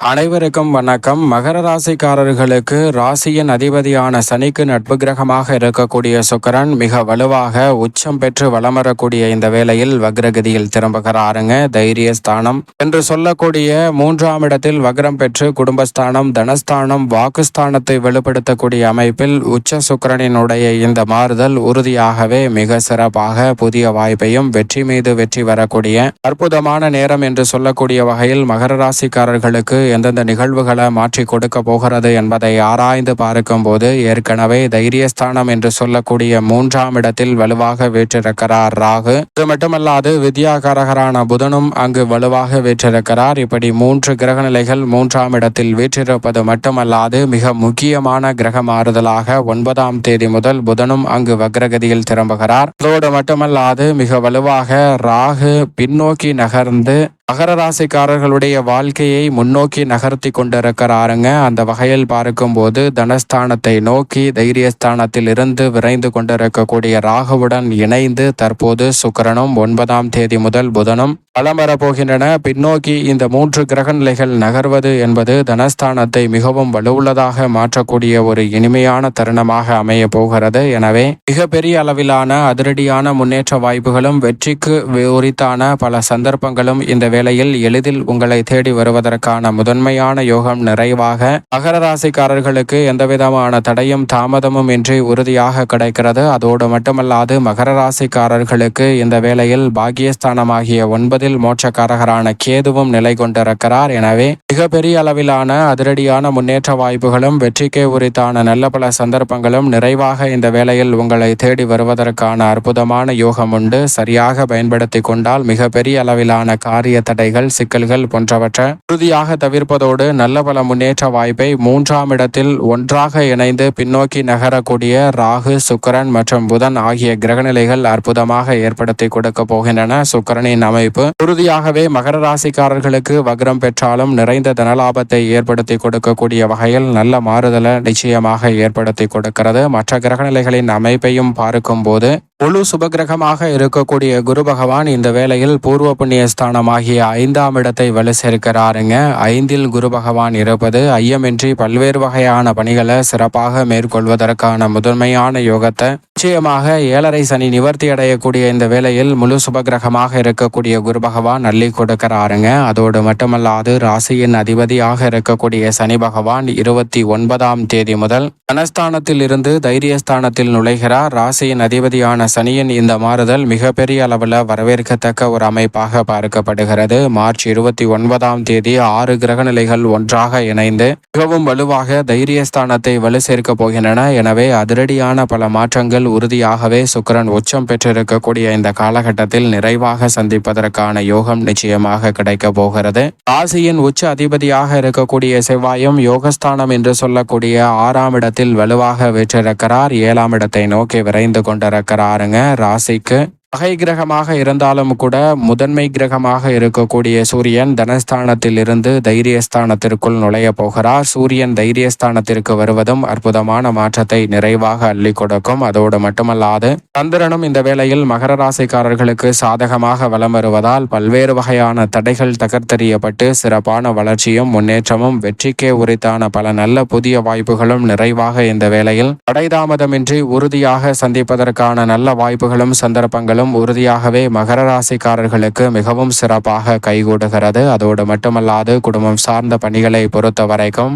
அனைவருக்கும் வணக்கம். மகர ராசிக்காரர்களுக்கு ராசியின் அதிபதியான சனிக்கு நட்பு கிரகமாக இருக்கக்கூடிய சுக்கரன் மிக வலுவாக உச்சம் பெற்று வளமரக்கூடிய இந்த வேளையில் வக்ரகதியில் திரும்புகிறாருங்க. தைரியஸ்தானம். என்று சொல்லக்கூடிய மூன்றாம் இடத்தில் வக்ரம் பெற்று குடும்பஸ்தானம் தனஸ்தானம் வாக்குஸ்தானத்தை வெளிப்படுத்தக்கூடிய அமைப்பில் உச்ச சுக்கரனினுடைய இந்த மாறுதல் உறுதியாகவே மிக சிறப்பாக புதிய வாய்ப்பையும் வெற்றி மீது வெற்றி வரக்கூடிய அற்புதமான நேரம் என்று சொல்லக்கூடிய வகையில் மகர ராசிக்காரர்களுக்கு எந்தெந்த நிகழ்வுகளை மாற்றி கொடுக்க போகிறது என்பதை ஆராய்ந்து பார்க்கும்போது ஏற்கனவே தைரியஸ்தானம் என்று சொல்லக்கூடிய மூன்றாம் இடத்தில் வலுவாக வீற்றிருக்கிறார் ராகு. இது மட்டுமல்லாது வித்யாகாரகரான புதனும் அங்கு வலுவாக வீற்றிருக்கிறார். இப்படி மூன்று கிரக நிலைகள் மூன்றாம் இடத்தில் வீற்றிருப்பது மட்டுமல்லாது மிக முக்கியமான கிரக மாறுதலாக ஒன்பதாம் தேதி முதல் புதனும் அங்கு வக்ரகதியில் திரும்புகிறார். அதோடு மட்டுமல்லாது மிக வலுவாக ராகு பின்னோக்கி நகர்ந்து மகர ராசிக்காரர்களுடைய வாழ்க்கையை முன்னோக்கி நகர்த்தி கொண்டிருக்கிறாருங்க. அந்த வகையில் பார்க்கும்போது தனஸ்தானத்தை நோக்கி தைரியஸ்தானத்தில் இருந்து விரைந்து கொண்டிருக்கக்கூடிய ராகுவுடன் இணைந்து தற்போது சுக்கரனும் ஒன்பதாம் தேதி முதல் புதனும் பலம் வரப்போகின்றன பின்னோக்கி இந்த மூன்று கிரக நிலைகள் நகர்வது என்பது தனஸ்தானத்தை மிகவும் வலுவுள்ளதாக மாற்றக்கூடிய ஒரு இனிமையான தருணமாக அமைய போகிறது எனவே மிகப்பெரிய அளவிலான அதிரடியான முன்னேற்ற வாய்ப்புகளும் வெற்றிக்கு உரித்தான பல சந்தர்ப்பங்களும் இந்த வேளையில் எளிதில் உங்களை தேடி வருவதற்கான முதன்மையான யோகம் நிறைவாக மகர ராசிக்காரர்களுக்கு எந்தவிதமான தடையும் தாமதமும் இன்றி உறுதியாக கிடைக்கிறது. அதோடு மட்டுமல்லாது மகர ராசிக்காரர்களுக்கு இந்த வேளையில் பாகியஸ்தானமாகிய ஒன்பதில் மோட்சக்காரகரான கேதுவும் நிலை கொண்டிருக்கிறார். எனவே மிகப்பெரிய அளவிலான அதிரடியான முன்னேற்ற வாய்ப்புகளும் வெற்றிக்கே உரித்தான நல்ல பல சந்தர்ப்பங்களும் நிறைவாக இந்த வேளையில் உங்களை தேடி வருவதற்கான அற்புதமான யோகம் உண்டு. சரியாக பயன்படுத்தி கொண்டால் மிகப்பெரிய அளவிலான காரிய தடைகள் சிக்கல்கள் போன்றவற்றை உறுதியாக தவிர்ப்பதோடு நல்ல பல முன்னேற்ற வாய்ப்பை மூன்றாம் இடத்தில் ஒன்றாக இணைந்து பின்னோக்கி நகரக்கூடிய ராகு சுக்கரன் மற்றும் புதன் ஆகிய கிரகநிலைகள் அற்புதமாக ஏற்படுத்தி கொடுக்க போகின்றன. சுக்கரனின் அமைப்பு உறுதியாகவே மகர ராசிக்காரர்களுக்கு வக்ரம் பெற்றாலும் நிறைந்த தனலாபத்தை ஏற்படுத்தி கொடுக்கக்கூடிய வகையில் நல்ல மாறுதலை நிச்சயமாக ஏற்படுத்தி கொடுக்கிறது. மற்ற கிரகநிலைகளின் அமைப்பையும் பார்க்கும்போது முழு சுபகிரகமாக இருக்கக்கூடிய குரு பகவான் இந்த வேளையில் பூர்வ புண்ணிய ஸ்தானமாகிய ஐந்தாம் இடத்தை வலு சேர்க்கிறாருங்க. ஐந்தில் குரு பகவான் இருப்பது ஐயமின்றி பல்வேறு வகையான பணிகளை சிறப்பாக மேற்கொள்வதற்கான முதன்மையான யோகத்தை நிச்சயமாக ஏழரை சனி நிவர்த்தி அடையக்கூடிய இந்த வேளையில் முழு சுபகிரகமாக இருக்கக்கூடிய குரு பகவான் அள்ளி கொடுக்கிறாருங்க. அதோடு மட்டுமல்லாது ராசியின் அதிபதியாக இருக்கக்கூடிய சனி பகவான் இருபத்தி ஒன்பதாம் தேதி முதல் தனஸ்தானத்தில் இருந்து தைரியஸ்தானத்தில் நுழைகிறார். ராசியின் அதிபதியான சனியின் இந்த மாறுதல் மிகப்பெரிய அளவில் வரவேற்கத்தக்க ஒரு அமைப்பாக பார்க்கப்படுகிறது. மார்ச் இருபத்தி ஒன்பதாம் தேதி ஆறு கிரக நிலைகள் ஒன்றாக இணைந்து மிகவும் வலுவாக தைரியஸ்தானத்தை வலு சேர்க்க போகின்றன. எனவே அதிரடியான பல மாற்றங்கள் உறுதியாகவே சுக்கரன் உச்சம் பெற்றிருக்கக்கூடிய இந்த காலகட்டத்தில் நிறைவாக சந்திப்பதற்கான யோகம் நிச்சயமாக கிடைக்க போகிறது. ராசியின் உச்ச அதிபதியாக இருக்கக்கூடிய செவ்வாயும் யோகஸ்தானம் என்று சொல்லக்கூடிய ஆறாம் இடத்தில் வலுவாக வீற்றிருக்கிறார். ஏழாம் இடத்தை நோக்கி விரைந்து கொண்டிருக்கிறாருங்க. ராசிக்கு பகை கிரகமாக இருந்தாலும் கூட முதன்மை கிரகமாக இருக்கக்கூடிய சூரியன் தனஸ்தானத்தில் இருந்து தைரியஸ்தானத்திற்குள் நுழைய போகிறார். சூரியன் தைரியஸ்தானத்திற்கு வருவதும் அற்புதமான மாற்றத்தை நிறைவாக அள்ளி கொடுக்கும். அதோடு மட்டுமல்லாது சந்திரனும் இந்த வேளையில் மகர ராசிக்காரர்களுக்கு சாதகமாக வலம் வருவதால் பல்வேறு வகையான தடைகள் தகர்த்தெறியப்பட்டு சிறப்பான வளர்ச்சியும் முன்னேற்றமும் வெற்றிக்கே உரித்தான பல நல்ல புதிய வாய்ப்புகளும் நிறைவாக இந்த வேளையில் தடைதாமதமின்றி உறுதியாக சந்திப்பதற்கான நல்ல வாய்ப்புகளும் சந்தர்ப்பங்களும் பலன்களும் உறுதியாகவே மகர ராசிக்காரர்களுக்கு மிகவும் சிறப்பாக கைகூடுகிறது. அதோடு மட்டுமல்லாது குடும்பம் சார்ந்த பணிகளை பொறுத்த வரைக்கும்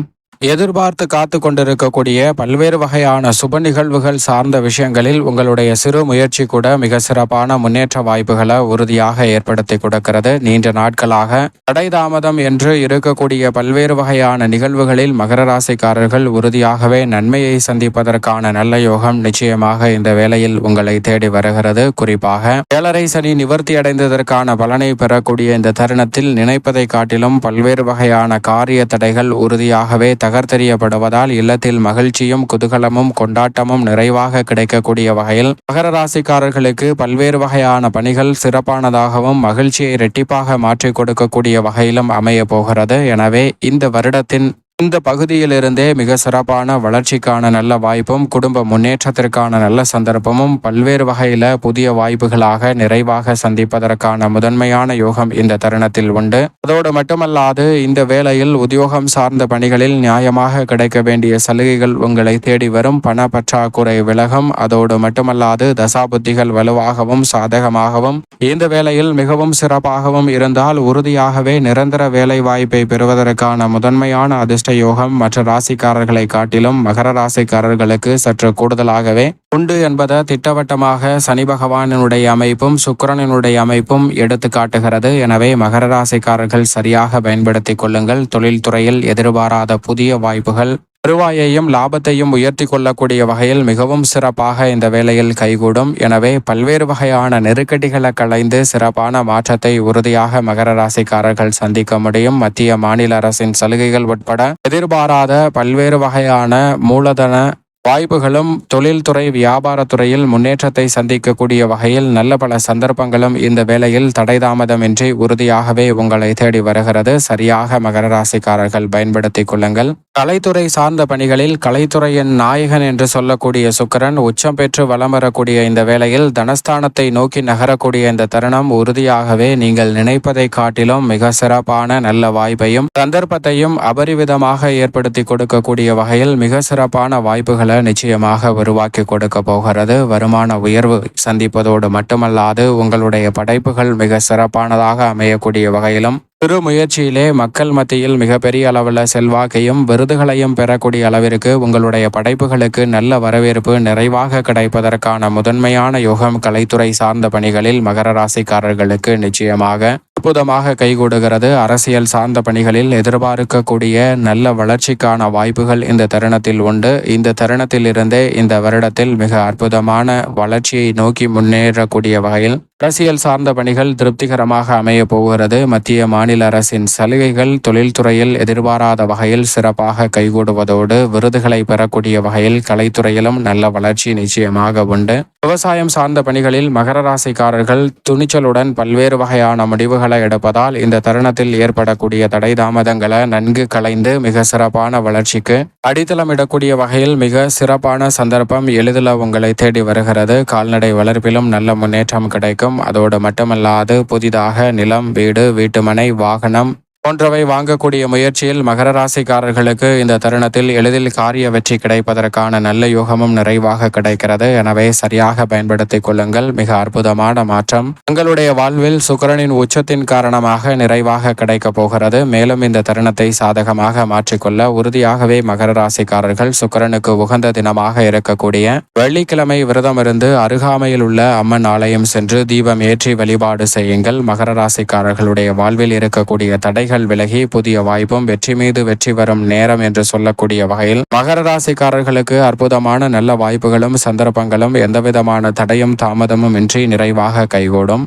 எதிர்பார்த்து காத்து கொண்டிருக்கக்கூடிய பல்வேறு வகையான சுப நிகழ்வுகள் சார்ந்த விஷயங்களில் உங்களுடைய சிறு முயற்சி கூட மிக சிறப்பான முன்னேற்ற வாய்ப்புகளை உறுதியாக ஏற்படுத்தி கொடுக்கிறது. நீண்ட நாட்களாக தடை தாமதம் என்று இருக்கக்கூடிய பல்வேறு வகையான நிகழ்வுகளில் மகர ராசிக்காரர்கள் உறுதியாகவே நன்மையை சந்திப்பதற்கான நல்ல யோகம் நிச்சயமாக இந்த வேளையில் உங்களை தேடி வருகிறது. குறிப்பாக ஏழரை சனி நிவர்த்தி அடைந்ததற்கான பலனை பெறக்கூடிய இந்த தருணத்தில் நினைப்பதை காட்டிலும் பல்வேறு வகையான காரிய தடைகள் உறுதியாகவே தகர்த்தெறியப்படுவதால் இல்லத்தில் மகிழ்ச்சியும் குதூகலமும் கொண்டாட்டமும் நிறைவாக கிடைக்கக்கூடிய வகையில் மகர ராசிக்காரர்களுக்கு பல்வேறு வகையான பணிகள் சிறப்பானதாகவும் மகிழ்ச்சியை இரட்டிப்பாக மாற்றிக் கொடுக்கக்கூடிய வகையிலும் அமைய போகிறது. எனவே இந்த வருடத்தின் இந்த பகுதியிலிருந்தே மிக சிறப்பான வளர்ச்சிக்கான நல்ல வாய்ப்பும் குடும்ப முன்னேற்றத்திற்கான நல்ல சந்தர்ப்பமும் பல்வேறு வகையில் புதிய வாய்ப்புகளாக நிறைவாக சந்திப்பதற்கான முதன்மையான யோகம் இந்த தருணத்தில் உண்டு. அதோடு மட்டுமல்லாது இந்த வேளையில் உத்தியோகம் சார்ந்த பணிகளில் நியாயமாக கிடைக்க வேண்டிய சலுகைகள் உங்களை தேடி வரும். பண பற்றாக்குறை விலகும். அதோடு மட்டுமல்லாது தசாபுத்திகள் வலுவாகவும் சாதகமாகவும் இந்த வேளையில் மிகவும் சிறப்பாகவும் இருந்தால் உறுதியாகவே நிரந்தர வேலை வாய்ப்பை பெறுவதற்கான முதன்மையான அதிர்ஷ்ட யோகம் மற்ற ராசிக்காரர்களை காட்டிலும் மகர ராசிக்காரர்களுக்கு சற்று கூடுதலாகவே உண்டு என்பதை திட்டவட்டமாக சனி பகவானினுடைய அமைப்பும் சுக்கிரனினுடைய அமைப்பும் எடுத்து காட்டுகிறது. எனவே மகர ராசிக்காரர்கள் சரியாக பயன்படுத்திக் கொள்ளுங்கள். தொழில்துறையில் எதிர்பாராத புதிய வாய்ப்புகள் வருவாயையும் லாபத்தையும் உயர்த்தி கொள்ளக்கூடிய வகையில் மிகவும் சிறப்பாக இந்த வேலையில் கைகூடும். எனவே பல்வேறு வகையான நெருக்கடிகளை களைந்து சிறப்பான மாற்றத்தை உறுதியாக மகர ராசிக்காரர்கள் சந்திக்க முடியும். மத்திய மாநில அரசின் சலுகைகள் உட்பட எதிர்பாராத பல்வேறு வகையான மூலதன வாய்ப்புகளும் தொழில்துறை வியாபாரத்துறையில் முன்னேற்றத்தை சந்திக்கக்கூடிய வகையில் நல்ல பல சந்தர்ப்பங்களும் இந்த வேளையில் தடைதாமதமின்றி உறுதியாகவே உங்களை தேடி வருகிறது. சரியாக மகர ராசிக்காரர்கள் பயன்படுத்திக் கொள்ளுங்கள். கலைத்துறை சார்ந்த பணிகளில் கலைத்துறையின் நாயகன் என்று சொல்லக்கூடிய சுக்கரன் உச்சம் பெற்று வலம் வரக்கூடிய இந்த வேளையில் தனஸ்தானத்தை நோக்கி நகரக்கூடிய இந்த தருணம் உறுதியாகவே நீங்கள் நினைப்பதை காட்டிலும் மிக சிறப்பான நல்ல வாய்ப்பையும் சந்தர்ப்பத்தையும் அபரிவிதமாக ஏற்படுத்தி கொடுக்கக்கூடிய வகையில் மிக சிறப்பான வாய்ப்புகளை நிச்சயமாக உருவாக்கி கொடுக்க போகிறது. வருமான உயர்வு சந்திப்பதோடு மட்டுமல்லாது உங்களுடைய படைப்புகள் மிக சிறப்பானதாக அமையக்கூடிய வகையிலும் சிறு முயற்சியிலே மக்கள் மத்தியில் மிகப்பெரிய அளவில் செல்வாக்கையும் விருதுகளையும் பெறக்கூடிய அளவிற்கு உங்களுடைய படைப்புகளுக்கு நல்ல வரவேற்பு நிறைவாக கிடைப்பதற்கான முதன்மையான யோகம் கலைத்துறை சார்ந்த பணிகளில் மகர ராசிக்காரர்களுக்கு நிச்சயமாக அற்புதமாக கைகூடுகிறது. அரசியல் சார்ந்த பணிகளில் எதிர்பார்க்கக்கூடிய நல்ல வளர்ச்சிக்கான வாய்ப்புகள் இந்த தருணத்தில் உண்டு. இந்த தருணத்திலிருந்தே இந்த வருடத்தில் மிக அற்புதமான வளர்ச்சியை நோக்கி முன்னேறக்கூடிய வகையில் அரசியல் சார்ந்த பணிகள் திருப்திகரமாக அமைய போகிறது. மத்திய மாநில அரசின் சலுகைகள் தொழில்துறையில் எதிர்பாராத வகையில் சிறப்பாக கைகூடுவதோடு விருதுகளை பெறக்கூடிய வகையில் கலைத்துறையிலும் நல்ல வளர்ச்சி நிச்சயமாக உண்டு. விவசாயம் சார்ந்த பணிகளில் மகர ராசிக்காரர்கள் துணிச்சலுடன் பல்வேறு வகையான முடிவுகளை எடுப்பதால் இந்த தருணத்தில் ஏற்படக்கூடிய தடை தாமதங்களை நன்கு களைந்து மிக சிறப்பான வளர்ச்சிக்கு அடித்தளமிடக்கூடிய வகையில் மிக சிறப்பான சந்தர்ப்பம் எளிதில் உங்களை தேடி வருகிறது. கால்நடை வளர்ப்பிலும் நல்ல முன்னேற்றம் கிடைக்கும். அதோடு மட்டுமல்லாது புதிதாக நிலம் வீடு வீட்டுமனை வாகனம் போன்றவை வாங்கக்கூடிய முயற்சியில் மகர ராசிக்காரர்களுக்கு இந்த தருணத்தில் எளிதில் காரிய வெற்றி கிடைப்பதற்கான நல்ல யோகமும் நிறைவாக கிடைக்கிறது. எனவே சரியாக பயன்படுத்திக் கொள்ளுங்கள். மிக அற்புதமான மாற்றம். தங்களுடைய வாழ்வில் சுக்கரனின் உச்சத்தின் காரணமாக நிறைவாக கிடைக்கப் போகிறது. மேலும் இந்த தருணத்தை சாதகமாக மாற்றிக்கொள்ள உறுதியாகவே மகர ராசிக்காரர்கள் சுக்கரனுக்கு உகந்த தினமாக இருக்கக்கூடிய வெள்ளிக்கிழமை விரதம் இருந்து அருகாமையில் உள்ள அம்மன் ஆலயம் சென்று தீபம் ஏற்றி வழிபாடு செய்யுங்கள். மகர ராசிக்காரர்களுடைய வாழ்வில் இருக்கக்கூடிய தடைகள் விலகி புதிய வாய்ப்பும் வெற்றி மீது வெற்றி வரும் நேரம் என்று சொல்லக்கூடிய வகையில் மகர ராசிக்காரர்களுக்கு அற்புதமான நல்ல வாய்ப்புகளும் சந்தர்ப்பங்களும் எந்தவிதமான தடையும் தாமதமும் இன்றி நிறைவாக கைகூடும்.